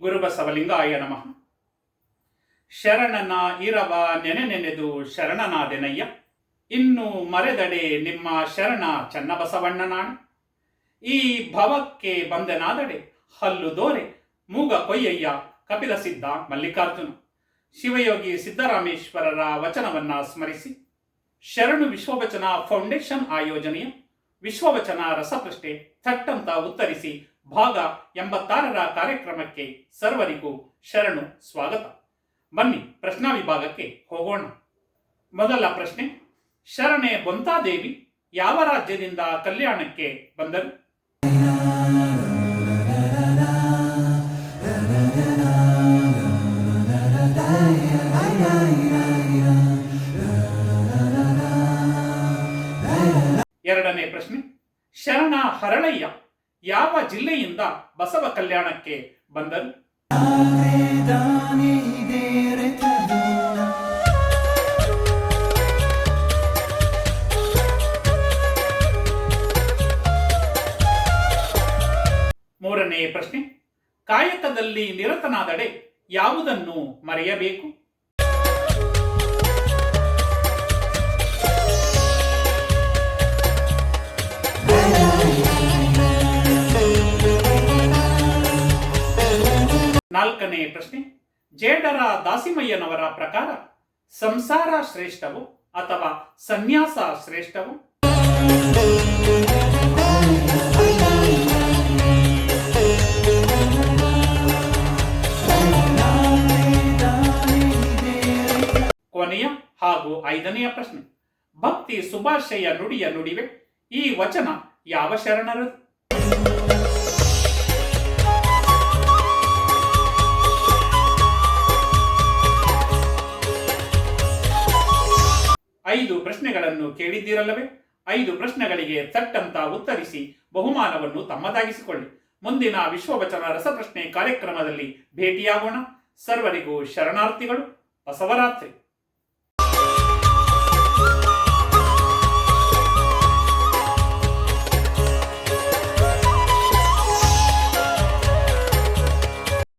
ಗುರುಬಸವಲಿಂಗಾಯ ನಮಃ. ಶರಣನ ಇರವ ನೆನೆ ನೆನೆದು ಶರಣನಾದೆನಯ್ಯ. ಇನ್ನು ಮರೆದಡೆ ನಿಮ್ಮ ಶರಣ ಚನ್ನಬಸವಣ್ಣನಾಣ. ಈ ಭವಕ್ಕೆ ಬಂದನಾದಡೆ ಹಲ್ಲು ದೋರೆ ಮೂಗ ಕೊಯ್ಯಯ್ಯ ಕಪಿಲ ಸಿದ್ಧ ಮಲ್ಲಿಕಾರ್ಜುನ. ಶಿವಯೋಗಿ ಸಿದ್ದರಾಮೇಶ್ವರರ ವಚನವನ್ನ ಸ್ಮರಿಸಿ. ಶರಣು ವಿಶ್ವವಚನ ಫೌಂಡೇಶನ್ ಆಯೋಜನೆಯ ವಿಶ್ವವಚನ ರಸಪ್ರಶ್ನೆ ಥಟ್ಟಂತ ಉತ್ತರಿಸಿ ಭಾಗ ಎಂಬತ್ತಾರರ ಕಾರ್ಯಕ್ರಮಕ್ಕೆ ಸರ್ವರಿಗೂ ಶರಣು ಸ್ವಾಗತ. ಬನ್ನಿ, ಪ್ರಶ್ನಾ ವಿಭಾಗಕ್ಕೆ ಹೋಗೋಣ. ಮೊದಲ ಪ್ರಶ್ನೆ, ಶರಣೆ ಬೊಂತಾದೇವಿ ಯಾವ ರಾಜ್ಯದಿಂದ ಕಲ್ಯಾಣಕ್ಕೆ ಬಂದರು? ಎರಡನೇ ಪ್ರಶ್ನೆ, ಶರಣ ಹರಳಯ್ಯ ಯಾವ ಜಿಲ್ಲೆಯಿಂದ ಬಸವ ಕಲ್ಯಾಣಕ್ಕೆ ಬಂದರು? ಮೂರನೇ ಪ್ರಶ್ನೆ ಕಾಯಕದಲ್ಲಿ ನಿರತನಾದಡೆ ಯಾವುದನ್ನು ಮರೆಯಬೇಕು? ನಾಲ್ಕನೇ ಪ್ರಶ್ನೆ, ಜೇಡರ ದಾಸಿಮಯ್ಯನವರ ಪ್ರಕಾರ ಸಂಸಾರ ಶ್ರೇಷ್ಠವು ಅಥವಾ ಸನ್ಯಾಸ ಶ್ರೇಷ್ಠವು? ಕೊನೆಯ ಹಾಗೂ ಐದನೆಯ ಪ್ರಶ್ನೆ, ಭಕ್ತಿ ಸುಭಾಷೆಯ ನುಡಿಯ ನುಡಿವೆ, ಈ ವಚನ ಯಾವ ಶರಣರು ಐದು ಪ್ರಶ್ನೆಗಳನ್ನು ಕೇಳಿದ್ದೀರಲ್ಲವೇ? ಐದು ಪ್ರಶ್ನೆಗಳಿಗೆ ತಟ್ಟಂತ ಉತ್ತರಿಸಿ ಬಹುಮಾನವನ್ನು ತಮ್ಮದಾಗಿಸಿಕೊಳ್ಳಿ. ಮುಂದಿನ ವಿಶ್ವವಚನ ರಸಪ್ರಶ್ನೆ ಕಾರ್ಯಕ್ರಮದಲ್ಲಿ ಭೇಟಿಯಾಗೋಣ. ಸರ್ವರಿಗೂ ಶರಣಾರ್ಥಿಗಳು, ಬಸವರಾತ್ರಿ.